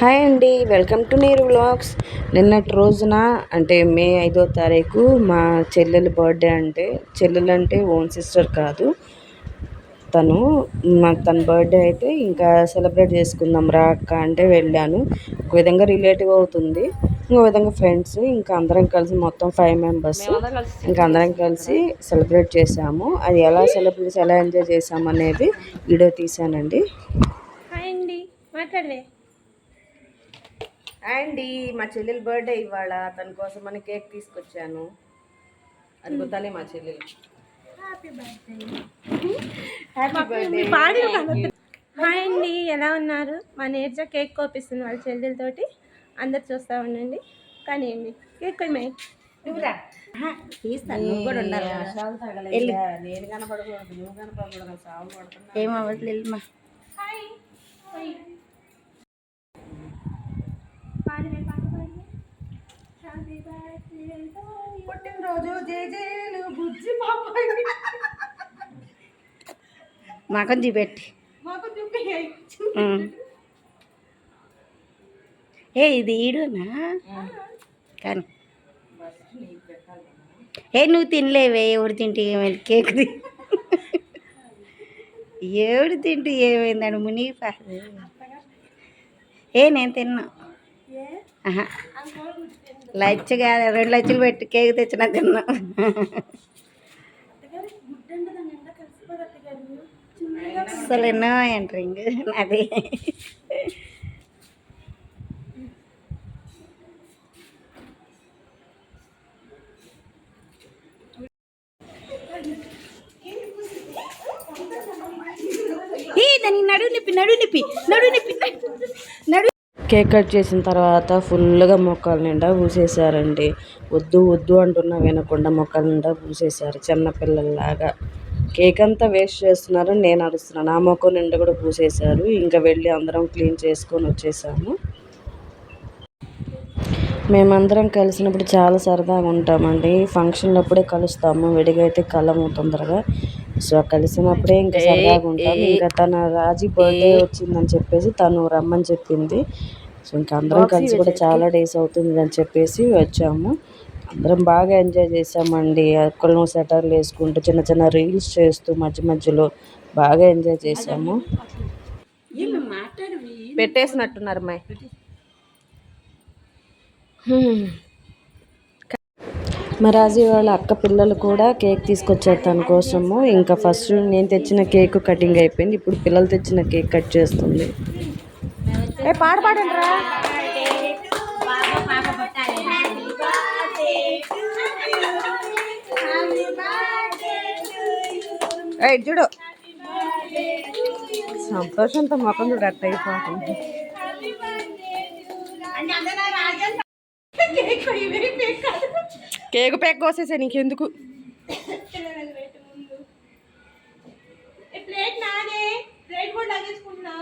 Hi అండి welcome to నీరు vlogs. నిన్నటి రోజున అంటే మే ఐదో తారీఖు మా చెల్లెల బర్త్డే అంటే చెల్లెలు అంటే ఓన్ సిస్టర్ కాదు. తను మా తన బర్త్డే అయితే ఇంకా సెలబ్రేట్ చేసుకుందాం రా అక్క అంటే వెళ్ళాను. ఒక విధంగా రిలేటివ్ అవుతుంది. ఇంకో విధంగా ఫ్రెండ్స్ ఇంకా అందరం కలిసి మొత్తం ఫైవ్ మెంబర్స్ ఇంకా అందరం కలిసి సెలబ్రేట్ చేసాము. అది ఎలా సెలబ్రేట్ ఎలా ఎంజాయ్ చేసాము అనేది వీడియో హాయ్ అండి మాట్లాడవే. అండి మా చెల్లెల బర్త్డే ఇవాళ తన కోసం అని కేక్ తీసుకొచ్చాను. అడుగుతానే మా చెల్లెలు. హ్యాపీ బర్త్డే హ్యాపీ బర్త్డే పాడి హాయ్ అండి ఎలా ఉన్నారు? మా నేర్జ కేక్ కోపిస్తుంది వాళ్ళ చెల్లెలతోటి. అందరు చూస్తూ ఉండండి. కానీ అండి కేక్ కొయ్యమే తీస్తాను నువ్వు కూడా ఉండాలి నేను కనపడకూడదు నువ్వు కనపడకూడదు సాగు పడుతున్నా ఏమవ్వట్లేదు మా హాయ్ పాడి పాట పాడి హ్యాపీ బర్త్డే పుట్టినరోజు జేజేలు బుజ్జి మాకం చూపెట్టి. మాకు చూపి ఏ ఇది ఈడునా? కానీ. ఏ నువ్వు తినలేవే ఎవరు తింటే ఏమైంది? కేక్ ఎవడు తింటే ఏమైందని మునిగిపోదు ఏ నేను తిన్నా. ఆహా. లచ్చ కాదు రెండు లచ్చలు పెట్టి కేక్ తెచ్చిన తిన్నా అసలు ఎన్నో ఎంటరింగ్ నాది ఏ దాని నడువు నిప్పి నడు నిప్పి నడు నిప్పి నడు కేక్ కట్ చేసిన తర్వాత ఫుల్గా మొక్కల నిండా పూసేశారండి. వద్దు వద్దు అంటున్నా వినకుండా మొక్కల నిండా పూసేశారు. చిన్న పిల్లల్లాగా. కేక్ అంతా వేస్ట్ చేస్తున్నారు నేను అరుస్తున్నాను. ఆ మొక్క నిండా కూడా పూసేశారు. ఇంకా వెళ్ళి అందరం క్లీన్ చేసుకొని వచ్చేసాము. మేమందరం కలిసినప్పుడు చాలా సరదాగా ఉంటామండి. ఫంక్షన్లు అప్పుడే కలుస్తాము. విడిగా అయితే కలము తొందరగా. సో కలిసినప్పుడే ఇంకా సరదాగా ఉంటాం ఇంకా తన రాజీ బర్త్డే వచ్చిందని చెప్పేసి తను రమ్మని చెప్పింది. సో ఇంకా అందరం కలిసి కూడా చాలా డేస్ అవుతుంది అని చెప్పేసి వచ్చాము. అందరం బాగా ఎంజాయ్ చేసామండి. అక్కలను సెటర్లు వేసుకుంటూ చిన్న చిన్న రీల్స్ చేస్తూ మధ్య మధ్యలో బాగా ఎంజాయ్ చేసాము. పెట్టేసినట్టున్నారు మై మా రాజీ వాళ్ళ అక్క పిల్లలు కూడా కేక్ తీసుకొచ్చారు తన కోసము. ఇంకా ఫస్ట్ నేను తెచ్చిన కేక్ కటింగ్ అయిపోయింది. ఇప్పుడు పిల్లలు తెచ్చిన కేక్ కట్ చేస్తుంది. ఏ పాట పాడండి రా ఏ చూడు. సంతోషంతో మొఖం చూడు అట్ట అయిపోతుంది కేక్ పేక్ కోసేసా నీకెందుకు? ప్లేట్ నాదే ప్లేట్ కూడా లాగేసుకుంటున్నా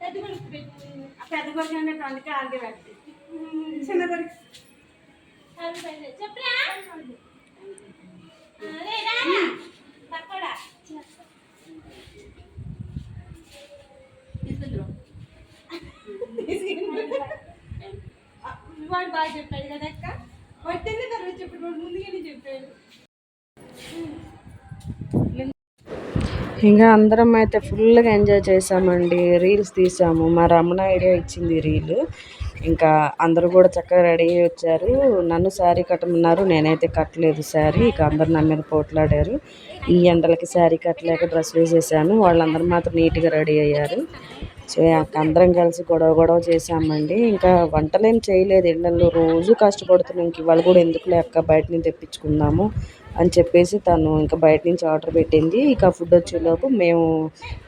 పెద్ద కొడుకు పెట్టు. పెద్ద కొడుకు అందుకే ఆగి పెట్టి. చిన్న కొడుకు చెప్పరా? వాడు బాగా చెప్పాడు కదా అక్క. వద్దనే తర్వాత చెప్పాడు వాడు ముందుగానే చెప్పాడు. ఇంకా అందరం అయితే ఫుల్గా ఎంజాయ్ చేసామండి. రీల్స్ తీసాము. మా రమణ ఐడియా ఇచ్చింది రీల్. ఇంకా అందరూ కూడా చక్కగా రెడీ అయ్యి వచ్చారు. నన్ను శారీ కట్టమన్నారు. నేనైతే కట్టలేదు శారీ. ఇక అందరు నా మీద పోట్లాడారు. ఈ ఎండలకి శారీ కట్టలేక డ్రెస్ వేసేసాను వాళ్ళందరూ మాత్రం నీట్గా రెడీ అయ్యారు. సో అందరం కలిసి గొడవ గొడవ చేసామండి. ఇంకా వంటలేం చేయలేదు. ఎండల్లో రోజు కష్టపడుతున్నాం. ఇంక ఇవాళ కూడా ఎందుకు లేక బయట నుంచి తెప్పించుకుందాము. అని చెప్పేసి తను ఇంకా బయట నుంచి ఆర్డర్ పెట్టింది. ఇక ఫుడ్ వచ్చేలోపు మేము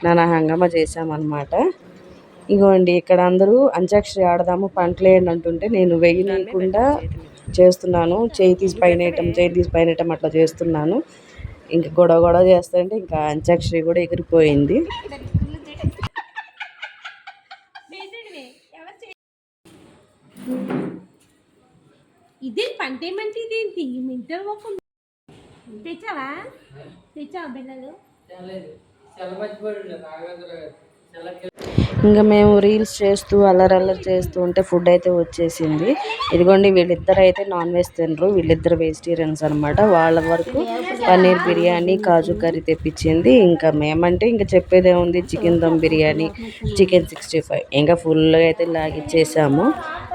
నానా హంగామా చేసామన్నమాట ఇగోండి ఇక్కడ అందరూ అంత్యాక్షరి ఆడదాము పంటలేయండి అంటుంటే నేను వేయనీయకుండా చేస్తున్నాను. చేయి తీసి పైన వేయటం చేయి తీసి పైన వేయటం అట్లా చేస్తున్నాను. ఇంకా గొడవ గొడవ చేస్తుంటే ఇంకా అంత్యాక్షరి కూడా ఎగిరిపోయింది. ఇదే పంటేమంటే ఇదేంటి? మింటర్ ఒక తెచ్చావా? తెచ్చావా బిళ్ళలు? ఇంకా మేము రీల్స్ చేస్తూ అల్లరల్లరి చేస్తూ ఉంటే ఫుడ్ అయితే వచ్చేసింది. ఇదిగోండి వీళ్ళిద్దరు అయితే నాన్ వెజ్ తినరు. వీళ్ళిద్దరు వెజిటేరియన్స్ అనమాట వాళ్ళ వరకు పన్నీర్ బిర్యానీ కాజు కర్రీ తెప్పించింది. ఇంకా మేమంటే ఇంకా చెప్పేదే ఉంది chicken dum biryani chicken sixty five. ఇంకా ఫుల్గా అయితే లాగిచ్చేసాము.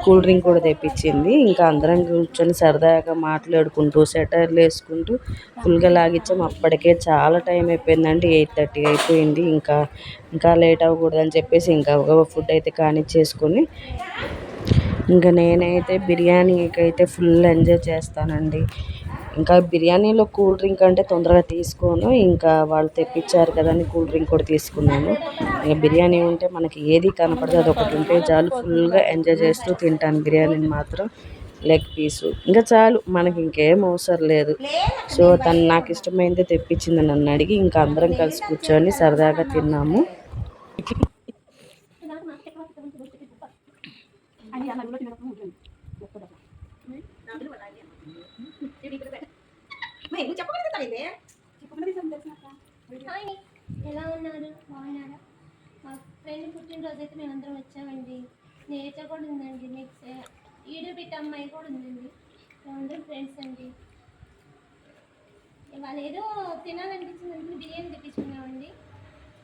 కూల్ డ్రింక్ కూడా తెప్పించింది. ఇంకా అందరం కూర్చొని సరదాగా మాట్లాడుకుంటూ సెటర్లు వేసుకుంటూ ఫుల్గా లాగించాం. అప్పటికే చాలా టైం అయిపోయిందండి. ఎయిట్ థర్టీ అయిపోయింది. ఇంకా ఇంకా లేట్ అవ్వకూడదని చెప్పేసి ఇంకా ఒక ఫుడ్ అయితే కానిచ్చేసుకొని ఇంకా నేనైతే బిర్యానీకి అయితే ఫుల్ ఎంజాయ్ చేస్తానండి. ఇంకా బిర్యానీలో కూల్ డ్రింక్ అంటే తొందరగా తీసుకోను. ఇంకా వాళ్ళు తెప్పించారు కదా అని కూల్ డ్రింక్ కూడా తీసుకున్నాను. ఇంకా బిర్యానీ ఉంటే మనకి ఏది కనపడదు అది ఒకటి ఉంటే చాలు ఫుల్గా ఎంజాయ్ చేస్తూ తింటాను బిర్యానీని మాత్రం. లెగ్ పీసు ఇంకా చాలు మనకి ఇంకేం అవసరం లేదు. సో తను నాకు ఇష్టమైంది తెప్పించింది నన్ను అడిగి ఇంకా అందరం కలిసి కూర్చొని సరదాగా తిన్నాము. ఎలా ఉన్నారు? బాగున్నారా? ఫ్రెండ్ పుట్టినరోజు అయితే మేమందరం వచ్చామండి. నేచ కూడా ఉందండి నెక్స్ట్ ఈడు బిడ్డ అమ్మాయి కూడా ఉందండి మేమందరం ఫ్రెండ్స్ అండి. ఇవాళ ఏదో తినాలనిపించింది బిర్యానీ తెప్పించుకున్నామండి.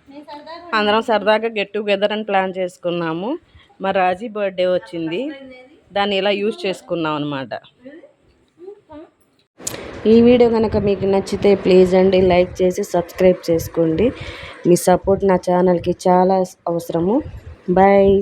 మేము సరదాగా అందరం సరదాగా గెట్ టుగెదర్ అని ప్లాన్ చేసుకున్నాము. మా రాజీ బర్త్డే వచ్చింది. దాన్ని ఇలా యూజ్ చేసుకున్నాం అనమాట ఈ వీడియో కనుక మీకు నచ్చితే ప్లీజ్ అండి లైక్ చేసి సబ్స్క్రైబ్ చేసుకోండి. మీ సపోర్ట్ నా ఛానల్కి చాలా అవసరము. బాయ్.